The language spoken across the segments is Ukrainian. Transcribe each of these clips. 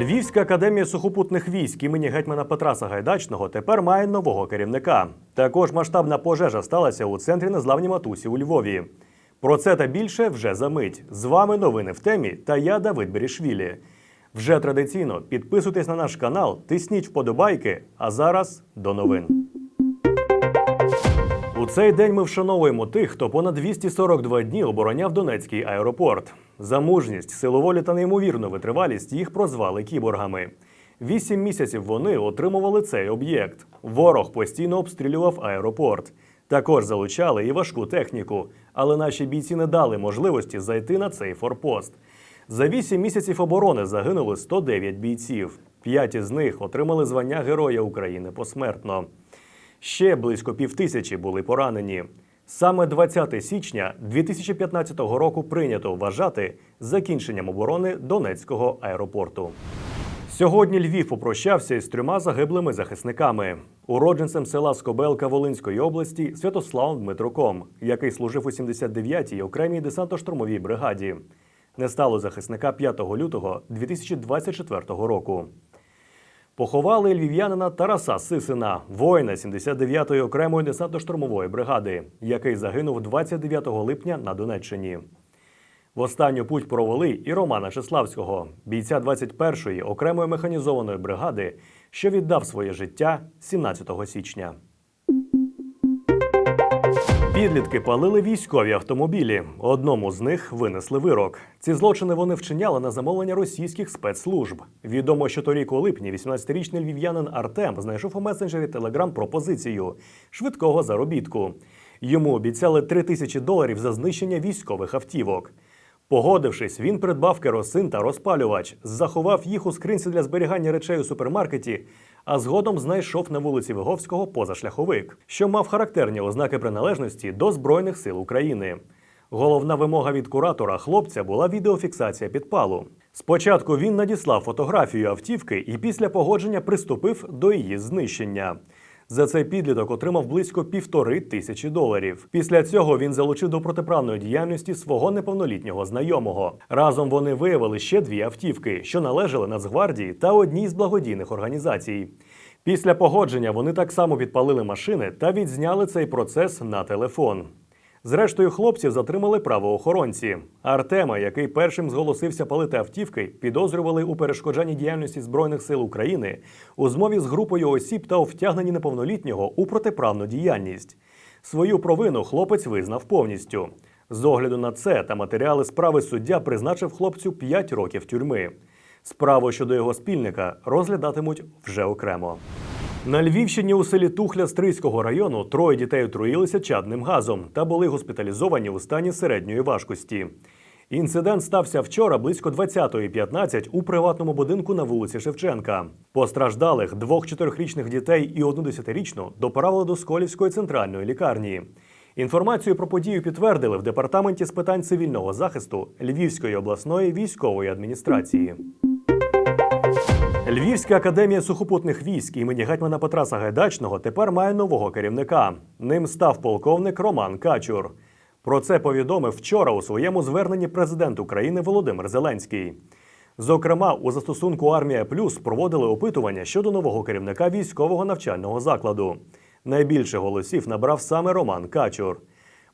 Львівська академія сухопутних військ імені гетьмана Петра Сагайдачного тепер має нового керівника. Також масштабна пожежа сталася у центрі незламні матусі у Львові. Про це та більше вже за мить. З вами новини в темі та я Давид Берішвілі. Вже традиційно підписуйтесь на наш канал, тисніть вподобайки. А зараз до новин. У цей день ми вшановуємо тих, хто понад 242 дні обороняв Донецький аеропорт. За мужність, силу волі та неймовірну витривалість їх прозвали кіборгами. Вісім місяців вони отримували цей об'єкт. Ворог постійно обстрілював аеропорт. Також залучали і важку техніку, але наші бійці не дали можливості зайти на цей форпост. За вісім місяців оборони загинули 109 бійців. П'ять із них отримали звання Героя України посмертно. Ще близько півтисячі були поранені. Саме 20 січня 2015 року прийнято вважати закінченням оборони Донецького аеропорту. Сьогодні Львів попрощався із трьома загиблими захисниками, уродженцем села Скобелка Волинської області Святославом Дмитруком, який служив у 79-й окремій десантно-штурмовій бригаді. Не стало захисника 5 лютого 2024 року. Поховали львів'янина Тараса Сисина, воїна 79-ї окремої десантно-штурмової бригади, який загинув 29 липня на Донеччині. В останню путь провели і Романа Чеславського, бійця 21-ї окремої механізованої бригади, що віддав своє життя 17 січня. Підлітки палили військові автомобілі. Одному з них винесли вирок. Ці злочини вони вчиняли на замовлення російських спецслужб. Відомо, що торік у липні 18-річний львів'янин Артем знайшов у месенджері Телеграм пропозицію швидкого заробітку. Йому обіцяли 3 тисячі доларів за знищення військових автівок. Погодившись, він придбав керосин та розпалювач, заховав їх у скринці для зберігання речей у супермаркеті, а згодом знайшов на вулиці Виговського позашляховик, що мав характерні ознаки приналежності до Збройних сил України. Головна вимога від куратора хлопця була відеофіксація підпалу. Спочатку він надіслав фотографію автівки і після погодження приступив до її знищення. За цей підліток отримав близько півтори тисячі доларів. Після цього він залучив до протиправної діяльності свого неповнолітнього знайомого. Разом вони виявили ще дві автівки, що належали Нацгвардії та одній з благодійних організацій. Після погодження вони так само підпалили машини та відзняли цей процес на телефон. Зрештою, хлопців затримали правоохоронці. Артема, який першим зголосився палити автівки, підозрювали у перешкоджанні діяльності Збройних сил України у змові з групою осіб та у втягненні неповнолітнього у протиправну діяльність. Свою провину хлопець визнав повністю. З огляду на це та матеріали справи суддя призначив хлопцю 5 років тюрми. Справу щодо його спільника розглядатимуть вже окремо. На Львівщині у селі Тухля Стрийського району троє дітей отруїлися чадним газом та були госпіталізовані у стані середньої важкості. Інцидент стався вчора близько 20.15 у приватному будинку на вулиці Шевченка. Постраждалих двох чотирьохрічних дітей і одну десятирічну доправили до Сколівської центральної лікарні. Інформацію про подію підтвердили в департаменті з питань цивільного захисту Львівської обласної військової адміністрації. Львівська академія сухопутних військ імені гетьмана Петра Сагайдачного тепер має нового керівника. Ним став полковник Роман Качур. Про це повідомив вчора у своєму зверненні президент України Володимир Зеленський. Зокрема, у застосунку Армія Плюс проводили опитування щодо нового керівника військового навчального закладу. Найбільше голосів набрав саме Роман Качур.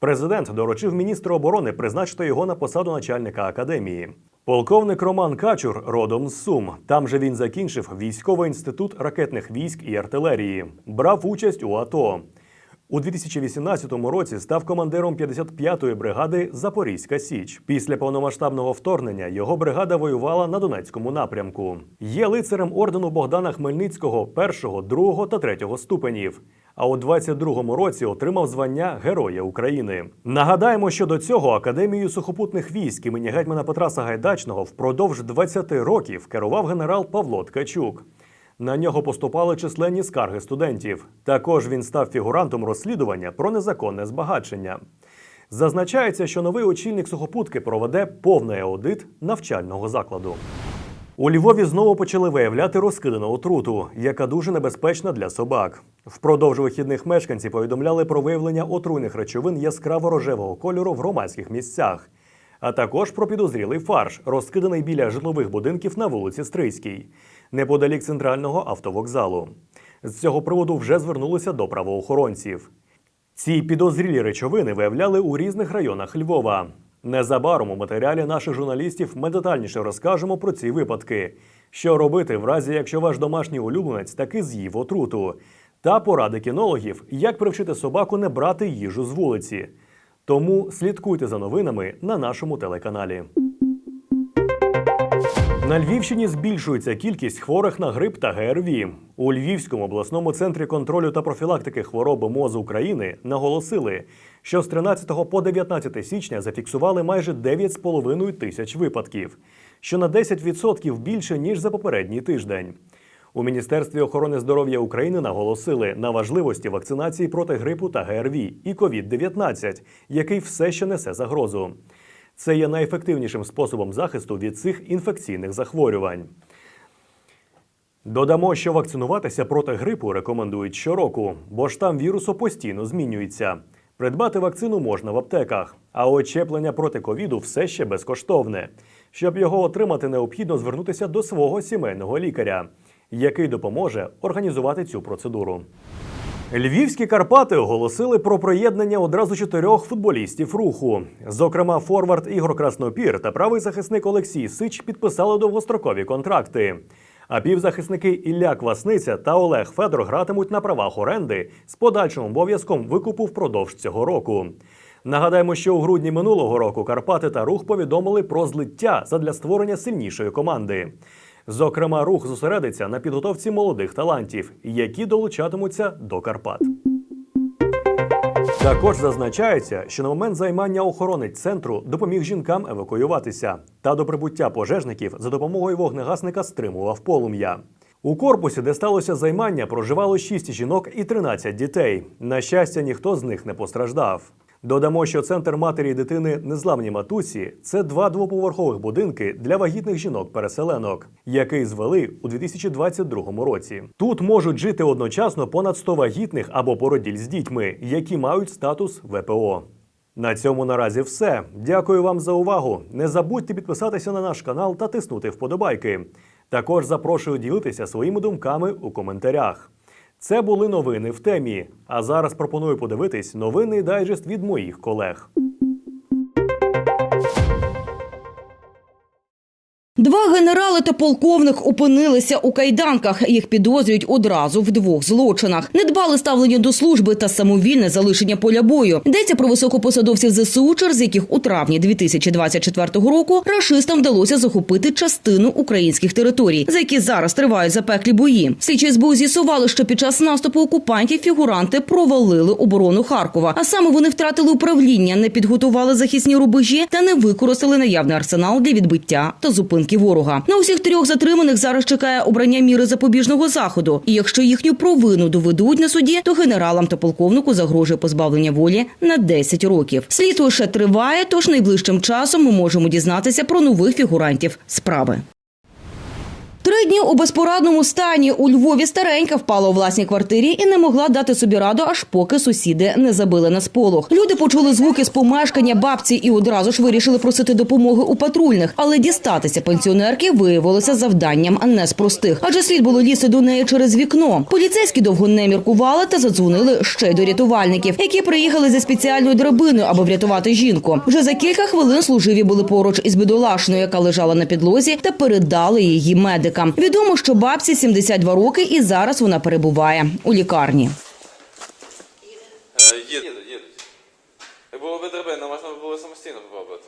Президент доручив міністру оборони призначити його на посаду начальника академії. Полковник Роман Качур родом з Сум. Там же він закінчив військовий інститут ракетних військ і артилерії. Брав участь у АТО. У 2018 році став командиром 55-ї бригади Запорізька Січ. Після повномасштабного вторгнення його бригада воювала на Донецькому напрямку. Є лицарем ордену Богдана Хмельницького першого, другого та третього ступенів. А у 22-му році отримав звання Героя України. Нагадаємо, що до цього академією сухопутних військ імені гетьмана Петра Сагайдачного впродовж 20 років керував генерал Павло Ткачук. На нього поступали численні скарги студентів. Також він став фігурантом розслідування про незаконне збагачення. Зазначається, що новий очільник сухопутки проведе повний аудит навчального закладу. У Львові знову почали виявляти розкидану отруту, яка дуже небезпечна для собак. Впродовж вихідних мешканці повідомляли про виявлення отруйних речовин яскраво рожевого кольору в громадських місцях. а також про підозрілий фарш, розкиданий біля житлових будинків на вулиці Стрийській, неподалік центрального автовокзалу. З цього приводу вже звернулися до правоохоронців. Ці підозрілі речовини виявляли у різних районах Львова. Незабаром у матеріалі наших журналістів ми детальніше розкажемо про ці випадки, що робити в разі, якщо ваш домашній улюбленець таки з'їв отруту, та поради кінологів, як привчити собаку не брати їжу з вулиці. Тому слідкуйте за новинами на нашому телеканалі. На Львівщині збільшується кількість хворих на грип та ГРВІ. У Львівському обласному центрі контролю та профілактики хвороби МОЗ України наголосили, що з 13 по 19 січня зафіксували майже 9,5 тисяч випадків, що на 10% більше ніж за попередній тиждень. У Міністерстві охорони здоров'я України наголосили на важливості вакцинації проти грипу та ГРВІ і COVID-19, який все ще несе загрозу. Це є найефективнішим способом захисту від цих інфекційних захворювань. Додамо, що вакцинуватися проти грипу рекомендують щороку, бо штам вірусу постійно змінюється. Придбати вакцину можна в аптеках, а от щеплення проти ковіду все ще безкоштовне. Щоб його отримати, необхідно звернутися до свого сімейного лікаря, який допоможе організувати цю процедуру. Львівські Карпати оголосили про приєднання одразу чотирьох футболістів руху. Зокрема, форвард Ігор Краснопір та правий захисник Олексій Сич підписали довгострокові контракти. А півзахисники Ілля Квасниця та Олег Федор гратимуть на правах оренди з подальшим обов'язком викупу впродовж цього року. Нагадаємо, що у грудні минулого року Карпати та рух повідомили про злиття задля створення сильнішої команди. Зокрема, рух зосередиться на підготовці молодих талантів, які долучатимуться до Карпат. Також зазначається, що на момент займання охоронець центру допоміг жінкам евакуюватися та до прибуття пожежників за допомогою вогнегасника стримував полум'я. У корпусі, де сталося займання, проживало 6 жінок і 13 дітей. На щастя, ніхто з них не постраждав. Додамо, що центр матері і дитини Незламні матусі це два двоповерхових будинки для вагітних жінок-переселенок, який звели у 2022 році. Тут можуть жити одночасно понад 100 вагітних або породіль з дітьми, які мають статус ВПО. На цьому наразі все. Дякую вам за увагу. Не забудьте підписатися на наш канал та тиснути вподобайки. Також запрошую ділитися своїми думками у коментарях. Це були новини в темі. А зараз пропоную подивитись новинний дайджест від моїх колег. Генерали та полковник опинилися у кайданках. Їх підозрюють одразу в двох злочинах: недбале ставлення до служби та самовільне залишення поля бою. Йдеться про високопосадовців ЗСУ, через яких у травні 2024 року рашистам вдалося захопити частину українських територій, за які зараз тривають запеклі бої. Слідчі СБУ з'ясували, що під час наступу окупантів фігуранти провалили оборону Харкова. А саме вони втратили управління, не підготували захисні рубежі та не використали наявний арсенал для відбиття та зупинки ворога. На усіх трьох затриманих зараз чекає обрання міри запобіжного заходу. І якщо їхню провину доведуть на суді, то генералам та полковнику загрожує позбавлення волі на 10 років. Слідство ще триває, тож найближчим часом ми можемо дізнатися про нових фігурантів справи. Три дні у безпорадному стані у Львові старенька впала у власній квартирі і не могла дати собі раду, аж поки сусіди не забили на сполох. Люди почули звуки з помешкання бабці і одразу ж вирішили просити допомоги у патрульних, але дістатися пенсіонерки виявилося завданням не з простих, адже слід було лізти до неї через вікно. Поліцейські довго не міркували та задзвонили ще й до рятувальників, які приїхали зі спеціальною драбиною, аби врятувати жінку. Вже за кілька хвилин служиві були поруч із бідолашною, яка лежала на підлозі, та передали її медикам. Відомо, що бабці 72 роки, і зараз вона перебуває у лікарні. Е, Їдуть, їдуть. Як було би драбина, можна було самостійно попробувати.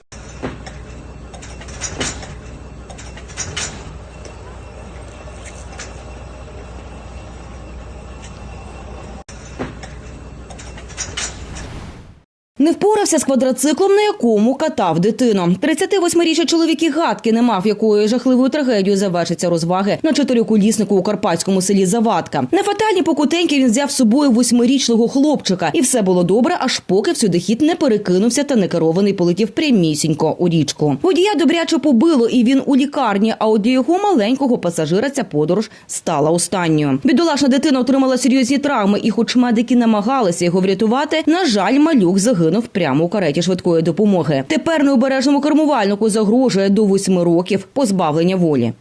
Не впорався з квадроциклом, на якому катав дитину. 38-річний чоловік і гадки не мав, якою жахливою трагедією завершиться розваги на чотириколіснику у карпатському селі Завадка. На фатальні покутеньки він взяв з собою восьмирічного хлопчика, і все було добре, аж поки всюдихід не перекинувся та некерований полетів прямісінько у річку. Водія добряче побило, і він у лікарні. А от його маленького пасажира ця подорож стала останньою. Бідолашна дитина отримала серйозні травми, і, хоч медики намагалися його врятувати, на жаль, малюк загинув загинув прямо у кареті швидкої допомоги. Тепер необережному кермувальнику загрожує до восьми років позбавлення волі.